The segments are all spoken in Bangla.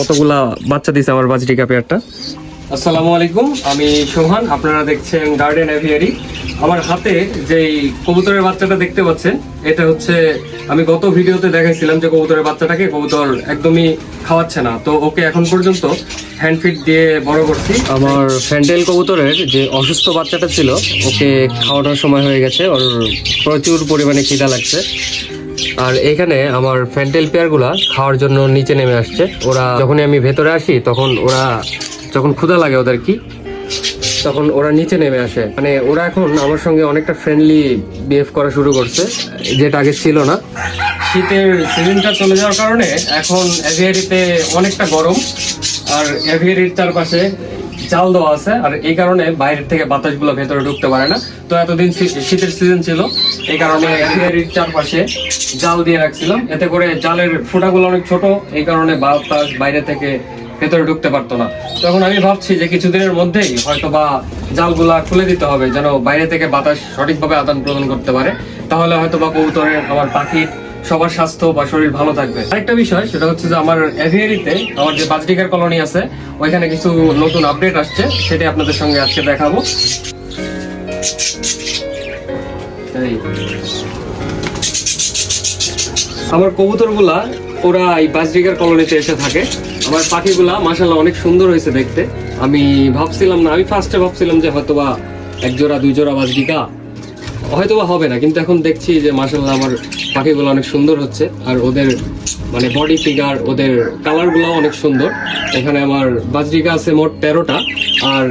কতগুলা বাচ্চা দিছে আমার বাজরিকা পেয়ারটা আসসালামু আলাইকুম আমি সোহান আপনারা দেখছেন গার্ডেন অ্যাভিয়ারি আমার হাতে যেই কবুতরের বাচ্চাটা দেখতে পাচ্ছেন এটা হচ্ছে আমি গত ভিডিওতে দেখাইছিলাম যে কবুতরের বাচ্চাটাকে কবুতর একদমই খাওয়াচ্ছে না। তো ওকে এখন পর্যন্ত হ্যান্ড ফিড দিয়ে বড় করছি। আমার ফ্যান্ডেল কবুতরের যে অসুস্থ বাচ্চাটা ছিল ওকে খাওয়ানোর সময় হয়ে গেছে। ওর প্রচুর পরিমাণে খিদা লাগছে। আর এখানে আমার ফ্যান্টেল পেয়ারগুলা খাওয়ার জন্য নিচে নেমে আসছে। ওরা যখনই আমি ভেতরে আসি, তখন ওরা যখন ক্ষুধা লাগে ওদের কি তখন ওরা নিচে নেমে আসে। মানে ওরা এখন আমার সঙ্গে অনেকটা ফ্রেন্ডলি বিহেভ করা শুরু করছে, যেটা আগে ছিল না। শীতের সিজনটা চলে যাওয়ার কারণে এখন অ্যাভিয়ারিতে অনেকটা গরম, আর অ্যাভিয়ারির চারপাশে জাল দেওয়া আছে, আর এই কারণে বাইরের থেকে বাতাসগুলো ভেতরে ঢুকতে পারে না। তো এতদিন শীতের সিজন ছিল, এই কারণে চারপাশে জাল দিয়ে রাখছিলাম। এতে করে জালের ফুটাগুলো অনেক ছোট, এই কারণে বাতাস বাইরে থেকে ভেতরে ঢুকতে পারতো না। তখন আমি ভাবছি যে কিছুদিনের মধ্যেই হয়তো বা জালগুলা খুলে দিতে হবে, যেন বাইরে থেকে বাতাস সঠিকভাবে আদান প্রদান করতে পারে। তাহলে হয়তো বা কবুতরের, আমার পাখির সবার স্বাস্থ্য বা শরীর ভালো থাকবে। আরেকটা বিষয়, সেটা হচ্ছে যে আমার এভিয়ারিতে আমার যে বাজরিকার কলোনি আছে, ওইখানে কিছু নতুন আপডেট আসছে, সেটাই আপনাদের সঙ্গে আজকে দেখাবো। আমার কবুতরগুলা, ওরা এই বাজরিকার কলোনিতে এসে থাকে। আমার পাখিগুলা মাসাল্লাহ অনেক সুন্দর হয়েছে দেখতে। আমি ভাবছিলাম না, আমি ফার্স্টে ভাবছিলাম যে হয়তোবা এক জোড়া দুই জোড়া বাজরিকা হয়তোবা হবে না, কিন্তু এখন দেখছি যে মাসাল্লাহ আমার পাখিগুলো অনেক সুন্দর হচ্ছে, আর ওদের মানে বডি ফিগার ওদের কালারগুলো অনেক সুন্দর। এখানে আমার বাজরিকা আছে মোট তেরোটা, আর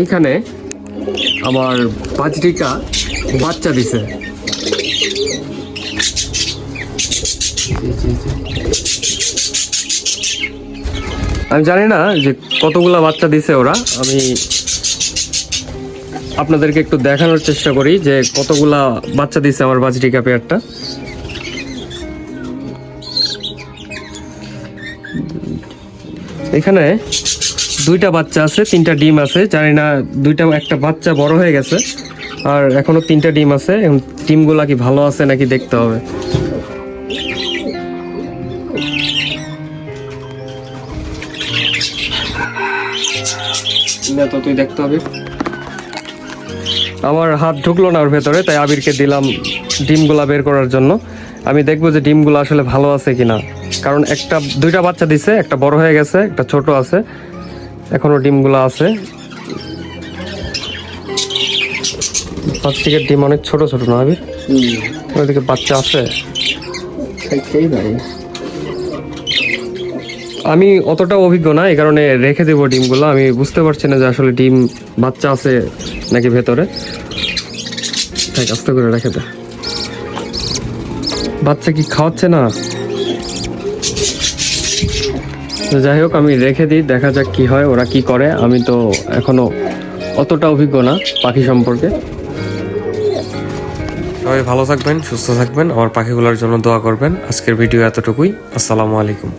এইখানে আমার বাজরিকা বাচ্চা দিছে। আমি জানি না যে কতগুলা বাচ্চা দিছে ওরা, আমি আপনাদেরকে একটু দেখানোর চেষ্টা করি যে কতগুলা বাচ্চা দিছে আমার বাজরিকা পেয়ারটা এখানে দুইটা বাচ্চা আছে, তিনটা ডিম আছে, জানি না দুইটা, একটা বাচ্চা বড় হয়ে গেছে, আর এখনও তিনটা ডিম আছে ডিমগুলা কি ভালো আছে নাকি দেখতে হবে। তুই দেখতে হবে। আমার হাত ঢুকলো না ওর ভেতরে তাই আবিরকে দিলাম ডিমগুলা বের করার জন্য। আমি দেখব যে ডিমগুলো আসলে ভালো আছে কিনা। কারণ একটা দুইটা বাচ্চা দিছে একটা বড় হয়ে গেছে একটা ছোট আছে। এখনও ডিমগুলো আছে। প্লাস্টিকের ডিম অনেক ছোট ছোট না আবির? ওইদিকে বাচ্চা আছে। আমি অতটা অভিজ্ঞ না, এই কারণে রেখে দেবো ডিমগুলো। আমি বুঝতে পারছি না যে আসলে ডিম বাচ্চা আছে নাকি ভেতরে। তাই আস্তে করে রেখে দে। বাচ্চা কি খাওয়াচ্ছে না? যাই হোক, আমি রেখে দিই, দেখা যাক কি হয়, ওরা কি করে। আমি তো এখনও অতটা অভিজ্ঞ না পাখি সম্পর্কে। সবাই ভালো থাকবেন, সুস্থ থাকবেন। আমার পাখিগুলোর জন্য দোয়া করবেন। আজকের ভিডিও এতটুকুই। আসসালামু আলাইকুম।